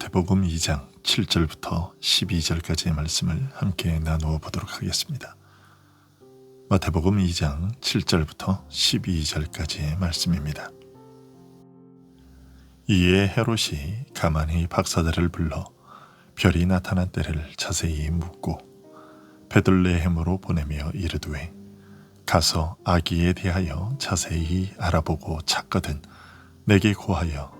마태복음 2장 7절부터 12절까지의 말씀을 함께 나누어 보도록 하겠습니다. 마태복음 2장 7절부터 12절까지의 말씀입니다. 이에 헤롯이 가만히 박사들을 불러 별이 나타난 때를 자세히 묻고 베들레헴으로 보내며 이르되 가서 아기에 대하여 자세히 알아보고 찾거든 내게 고하여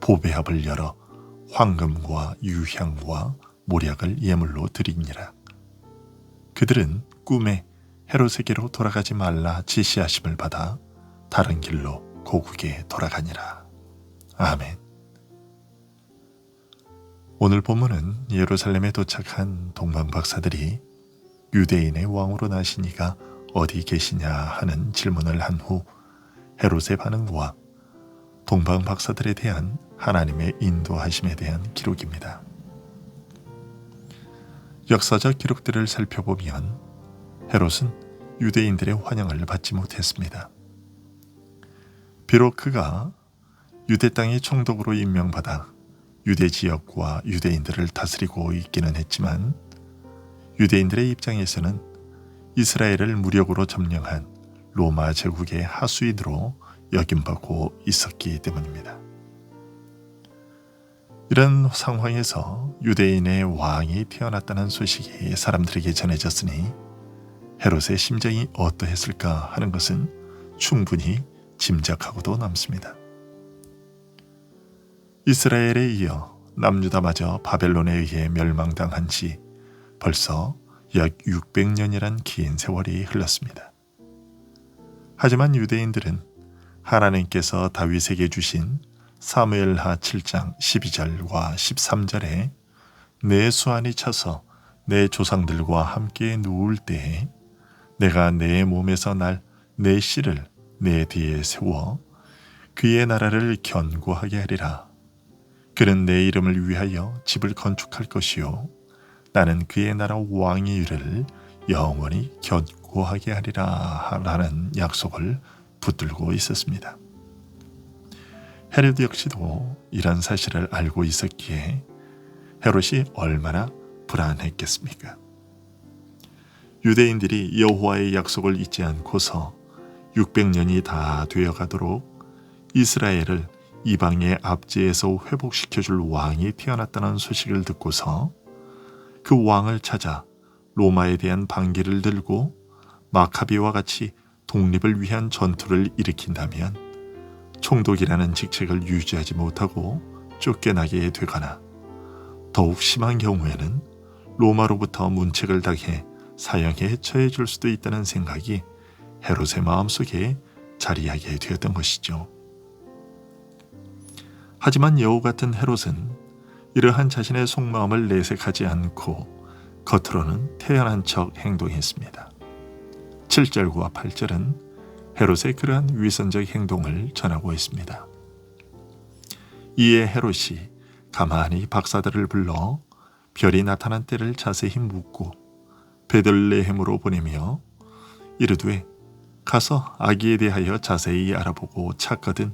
보배합을 열어 황금과 유향과 모략을 예물로 드리니라. 그들은 꿈에 헤롯에게로 돌아가지 말라 지시하심을 받아 다른 길로 고국에 돌아가니라. 아멘. 오늘 본문은 예루살렘에 도착한 동방 박사들이 유대인의 왕으로 나신 이가 어디 계시냐 하는 질문을 한 후 헤롯의 반응과 동방 박사들에 대한 하나님의 인도하심에 대한 기록입니다. 역사적 기록들을 살펴보면 헤롯은 유대인들의 환영을 받지 못했습니다. 비록 그가 유대 땅의 총독으로 임명받아 유대 지역과 유대인들을 다스리고 있기는 했지만 유대인들의 입장에서는 이스라엘을 무력으로 점령한 로마 제국의 하수인으로 여김받고 있었기 때문입니다. 이런 상황에서 유대인의 왕이 태어났다는 소식이 사람들에게 전해졌으니 헤롯의 심정이 어떠했을까 하는 것은 충분히 짐작하고도 남습니다. 이스라엘에 이어 남유다마저 바벨론에 의해 멸망당한 지 벌써 약 600년이란 긴 세월이 흘렀습니다. 하지만 유대인들은 하나님께서 다윗에게 주신 사무엘하 7장 12절과 13절에 내 수완이 차서 내 조상들과 함께 누울 때에 내가 내 몸에서 날 내 씨를 내 뒤에 세워 그의 나라를 견고하게 하리라. 그는 내 이름을 위하여 집을 건축할 것이요. 나는 그의 나라 왕위를 영원히 견고하게 하리라. 라는 약속을 붙들고 있었습니다. 헤로드 역시도 이런 사실을 알고 있었기에 헤롯이 얼마나 불안했겠습니까? 유대인들이 여호와의 약속을 잊지 않고서 600년이 다 되어가도록 이스라엘을 이방의 압제에서 회복시켜 줄 왕이 태어났다는 소식을 듣고서 그 왕을 찾아 로마에 대한 반기를 들고 마카비와 같이 독립을 위한 전투를 일으킨다면 총독이라는 직책을 유지하지 못하고 쫓겨나게 되거나 더욱 심한 경우에는 로마로부터 문책을 당해 사형에 처해 줄 수도 있다는 생각이 헤롯의 마음속에 자리하게 되었던 것이죠. 하지만 여우 같은 헤롯은 이러한 자신의 속마음을 내색하지 않고 겉으로는 태연한 척 행동했습니다. 7절과 8절은 헤롯의 그러한 위선적 행동을 전하고 있습니다. 이에 헤롯이 가만히 박사들을 불러 별이 나타난 때를 자세히 묻고 베들레헴으로 보내며 이르되 가서 아기에 대하여 자세히 알아보고 찾거든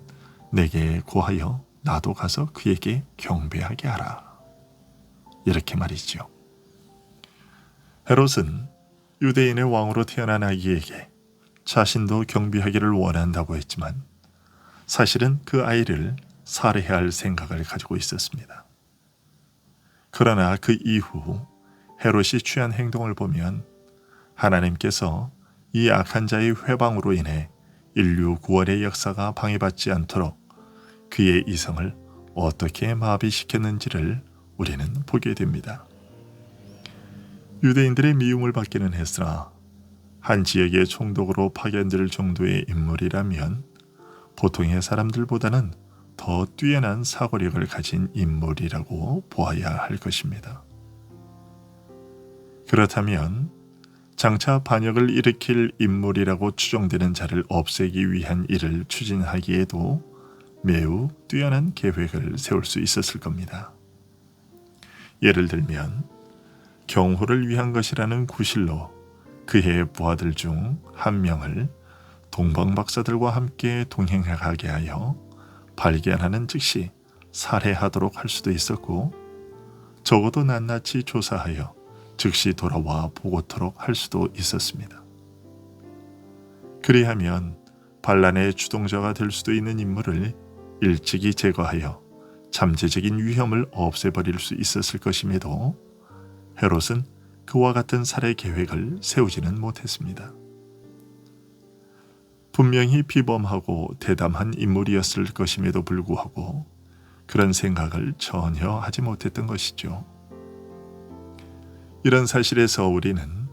내게 고하여 나도 가서 그에게 경배하게 하라. 이렇게 말이죠. 헤롯은 유대인의 왕으로 태어난 아기에게 자신도 경비하기를 원한다고 했지만 사실은 그 아이를 살해할 생각을 가지고 있었습니다. 그러나 그 이후 헤롯이 취한 행동을 보면 하나님께서 이 악한 자의 회방으로 인해 인류 구원의 역사가 방해받지 않도록 그의 이성을 어떻게 마비시켰는지를 우리는 보게 됩니다. 유대인들의 미움을 받기는 했으나 한 지역의 총독으로 파견될 정도의 인물이라면 보통의 사람들보다는 더 뛰어난 사고력을 가진 인물이라고 보아야 할 것입니다. 그렇다면 장차 반역을 일으킬 인물이라고 추정되는 자를 없애기 위한 일을 추진하기에도 매우 뛰어난 계획을 세울 수 있었을 겁니다. 예를 들면 경호를 위한 것이라는 구실로 그의 부하들 중 한 명을 동방 박사들과 함께 동행하게 하여 발견하는 즉시 살해하도록 할 수도 있었고 적어도 낱낱이 조사하여 즉시 돌아와 보고토록 할 수도 있었습니다. 그리하면 반란의 주동자가 될 수도 있는 인물을 일찍이 제거하여 잠재적인 위험을 없애버릴 수 있었을 것임에도 헤롯은 그와 같은 살해 계획을 세우지는 못했습니다. 분명히 비범하고 대담한 인물이었을 것임에도 불구하고 그런 생각을 전혀 하지 못했던 것이죠. 이런 사실에서 우리는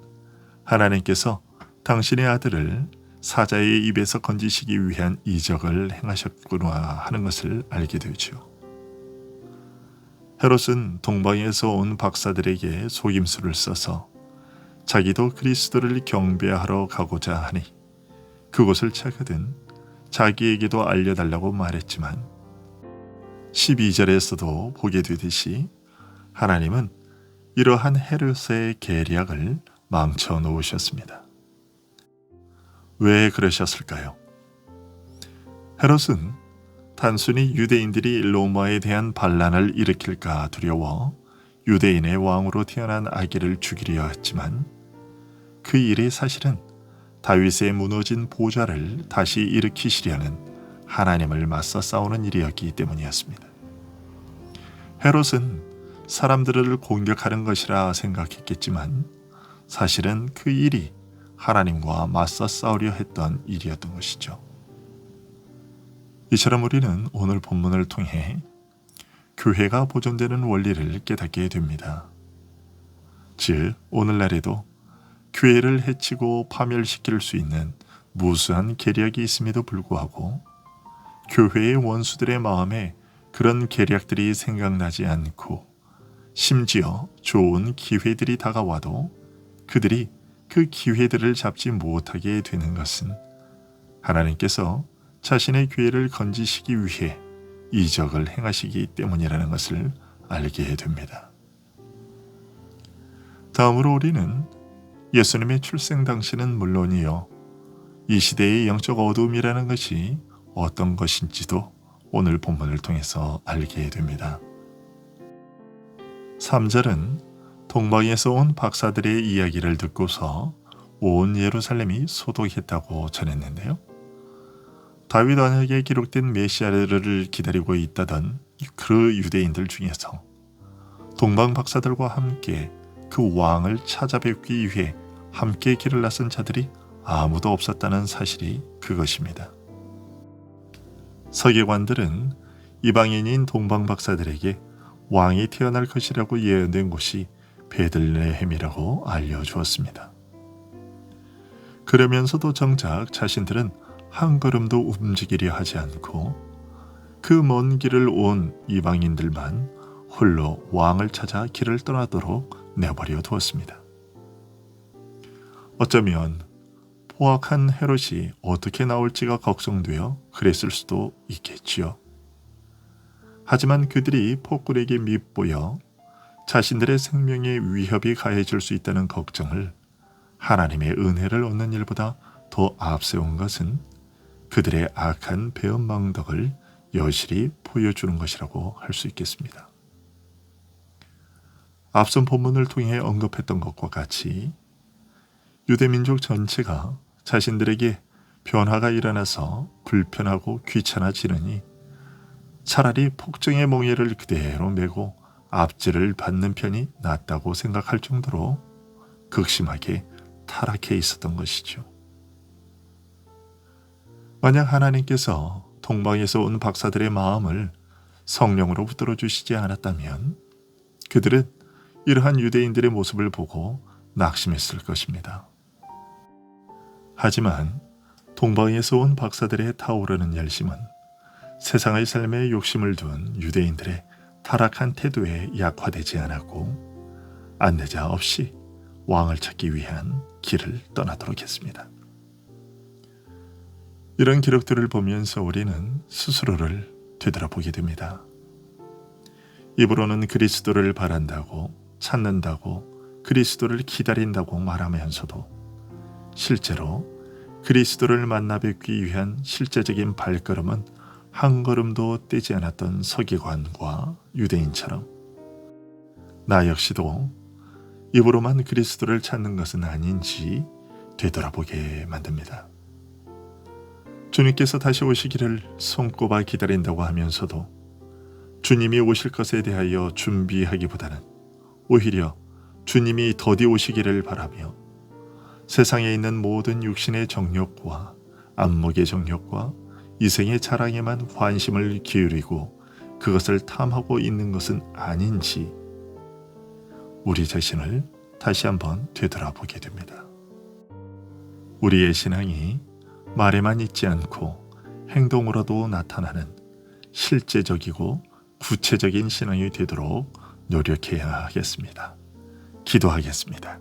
하나님께서 당신의 아들을 사자의 입에서 건지시기 위한 이적을 행하셨구나 하는 것을 알게 되죠. 헤롯은 동방에서 온 박사들에게 속임수를 써서 자기도 그리스도를 경배하러 가고자 하니 그곳을 찾거든 자기에게도 알려달라고 말했지만 12절에서도 보게 되듯이 하나님은 이러한 헤롯의 계략을 망쳐 놓으셨습니다. 왜 그러셨을까요? 헤롯은 단순히 유대인들이 로마에 대한 반란을 일으킬까 두려워 유대인의 왕으로 태어난 아기를 죽이려 했지만 그 일이 사실은 다윗의 무너진 보좌를 다시 일으키시려는 하나님을 맞서 싸우는 일이었기 때문이었습니다. 헤롯은 사람들을 공격하는 것이라 생각했겠지만 사실은 그 일이 하나님과 맞서 싸우려 했던 일이었던 것이죠. 이처럼 우리는 오늘 본문을 통해 교회가 보존되는 원리를 깨닫게 됩니다. 즉, 오늘날에도 교회를 해치고 파멸시킬 수 있는 무수한 계략이 있음에도 불구하고 교회의 원수들의 마음에 그런 계략들이 생각나지 않고 심지어 좋은 기회들이 다가와도 그들이 그 기회들을 잡지 못하게 되는 것은 하나님께서 자신의 교회를 건지시기 위해 이적을 행하시기 때문이라는 것을 알게 됩니다. 다음으로 우리는 예수님의 출생 당시는 물론이요. 이 시대의 영적 어둠이라는 것이 어떤 것인지도 오늘 본문을 통해서 알게 됩니다. 3절은 동방에서 온 박사들의 이야기를 듣고서 온 예루살렘이 소독했다고 전했는데요. 다윗 언약에 기록된 메시아를 기다리고 있다던 그 유대인들 중에서 동방 박사들과 함께 그 왕을 찾아뵙기 위해 함께 길을 나선 자들이 아무도 없었다는 사실이 그것입니다. 서기관들은 이방인인 동방 박사들에게 왕이 태어날 것이라고 예언된 곳이 베들레헴이라고 알려주었습니다. 그러면서도 정작 자신들은 한 걸음도 움직이려 하지 않고 그 먼 길을 온 이방인들만 홀로 왕을 찾아 길을 떠나도록 내버려 두었습니다. 어쩌면 포악한 헤롯이 어떻게 나올지가 걱정되어 그랬을 수도 있겠지요. 하지만 그들이 폭군에게 밉보여 자신들의 생명에 위협이 가해질 수 있다는 걱정을 하나님의 은혜를 얻는 일보다 더 앞세운 것은 그들의 악한 배은망덕을 여실히 보여주는 것이라고 할 수 있겠습니다. 앞선 본문을 통해 언급했던 것과 같이 유대민족 전체가 자신들에게 변화가 일어나서 불편하고 귀찮아지느니 차라리 폭정의 몽예를 그대로 메고 압제를 받는 편이 낫다고 생각할 정도로 극심하게 타락해 있었던 것이죠. 만약 하나님께서 동방에서 온 박사들의 마음을 성령으로 붙들어 주시지 않았다면 그들은 이러한 유대인들의 모습을 보고 낙심했을 것입니다. 하지만 동방에서 온 박사들의 타오르는 열심은 세상의 삶에 욕심을 둔 유대인들의 타락한 태도에 약화되지 않았고 안내자 없이 왕을 찾기 위한 길을 떠나도록 했습니다. 이런 기록들을 보면서 우리는 스스로를 되돌아보게 됩니다. 입으로는 그리스도를 바란다고 찾는다고 그리스도를 기다린다고 말하면서도 실제로 그리스도를 만나 뵙기 위한 실제적인 발걸음은 한 걸음도 떼지 않았던 서기관과 유대인처럼 나 역시도 입으로만 그리스도를 찾는 것은 아닌지 되돌아보게 만듭니다. 주님께서 다시 오시기를 손꼽아 기다린다고 하면서도 주님이 오실 것에 대하여 준비하기보다는 오히려 주님이 더디 오시기를 바라며 세상에 있는 모든 육신의 정욕과 안목의 정욕과 이생의 자랑에만 관심을 기울이고 그것을 탐하고 있는 것은 아닌지 우리 자신을 다시 한번 되돌아보게 됩니다. 우리의 신앙이 말에만 있지 않고 행동으로도 나타나는 실제적이고 구체적인 신앙이 되도록 노력해야 하겠습니다. 기도하겠습니다.